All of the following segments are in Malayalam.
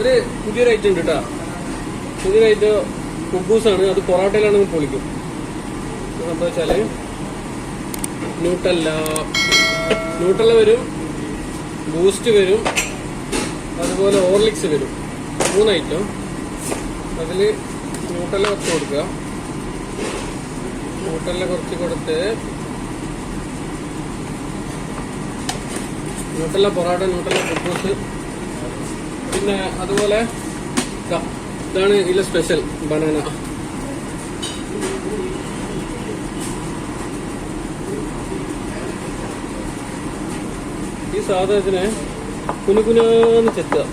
ഒരു പുതിയൊരു ഐറ്റം ഉണ്ട് കേട്ടോ പുതിയൊരു ഐറ്റം കുബൂസാണ്. അത് പൊറോട്ടയിലാണെങ്കിൽ പൊളിക്കും. എന്താ വെച്ചാൽ ന്യൂട്ടല്ല. ന്യൂട്ടല്ല വരും ബൂസ്റ്റ് വരും അതുപോലെ ഓർലിക്സ് വരും. മൂന്ന് ഐറ്റം അതിൽ ന്യൂട്ടല്ല കുറച്ച് കൊടുക്കുക. ന്യൂട്ടല്ല കുറച്ച് കൊടുത്ത് ന്യൂട്ടല്ല പൊറോട്ട ന്യൂട്ടല്ല കുബൂസ് പിന്നെ അതുപോലെ ഇതാണ് ഇതിലെ സ്പെഷ്യൽ ബനാന ഈ സാധനത്തിന് കുനുകുനാന്ന് ചെത്തുക.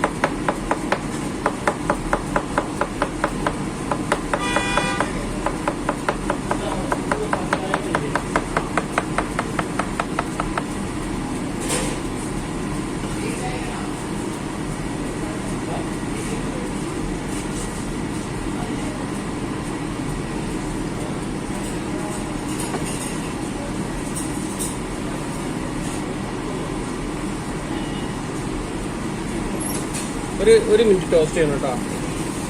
ഒരു ഒരു മിനിറ്റ് ടോസ്റ്റ് ചെയ്യണം കേട്ടോ.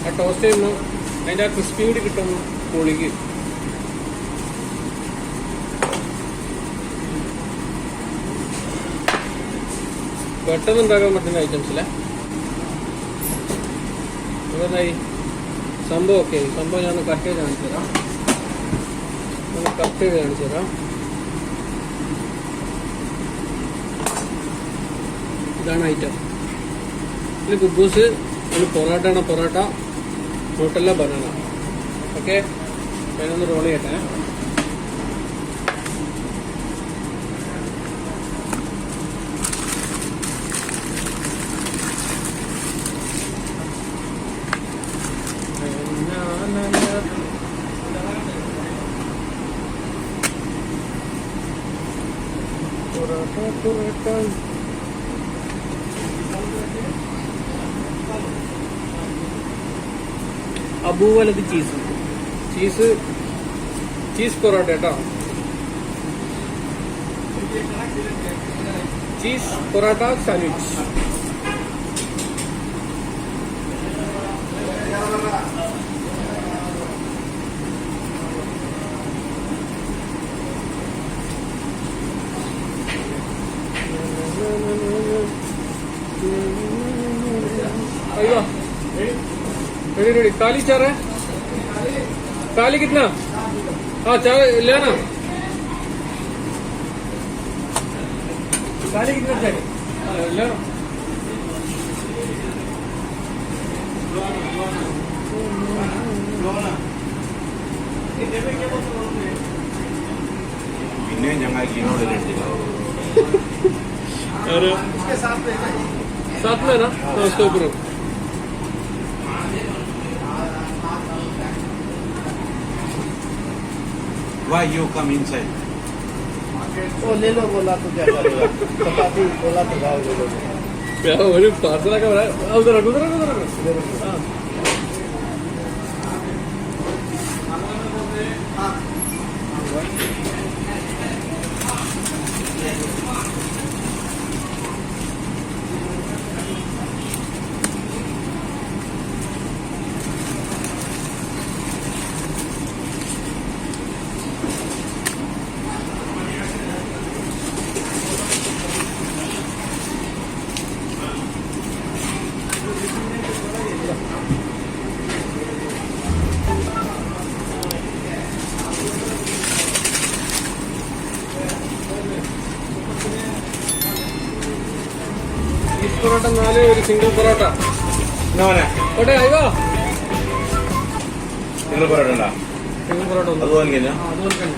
ആ ടോസ്റ്റ് ചെയ്യുമ്പോൾ അതിന്റെ ആ ക്രിസ്പി കൂടി കിട്ടും പുളിക്ക്. പെട്ടെന്ന് ഉണ്ടാക്കാൻ പറ്റുന്ന ഐറ്റംസിലെ അതെന്തായി സംഭവം ഓക്കെ സംഭവം ഞാൻ കട്ട് ചെയ്ത് കാണിച്ചു തരാം. ഒന്ന് കട്ട് ചെയ്ത് കാണിച്ചു തരാം. ഇതാണ് ഐറ്റം ഇത് കുബൂസ് ഒരു പൊറോട്ട ആണ് പൊറോട്ട നൂട്ടല്ല ബനാന ഓക്കെ ഞാനൊന്ന് റോൾ ചെയ്യട്ടെ. പൊറോട്ട പൊറോട്ട. അബൂവലത് ചീസ്. ചീസ് ചീസ് പൊറോട്ട കേട്ടോ. Cheese parotta sandwich. അയ്യോ. Ready ready. काली चार है। काली कितना? हाँ चार ले आना। ताली कितना चाहिए ले आना। ಇನ್ನೇ ಚೆನ್ನಾಗಿ ನೋಡಿ ರೇಟ್ ಸಾತ್ ಮೇ ನಾ why you come inside? ओ ले लो बोला तो क्या करेगा चपाती बोला तो खाओ ले लो। हो, पार्सल का उधर रखो उधर रखो उधर रखो। പൊറോട്ട നാല് ഒരു സിംഗിൾ പൊറോട്ട. ഓട്ടെ അയ്യോ പൊറോട്ട പറയണ്ട സിംഗിൾ പൊറോട്ട ഒന്ന് അതുപോലെ അതുപോലെ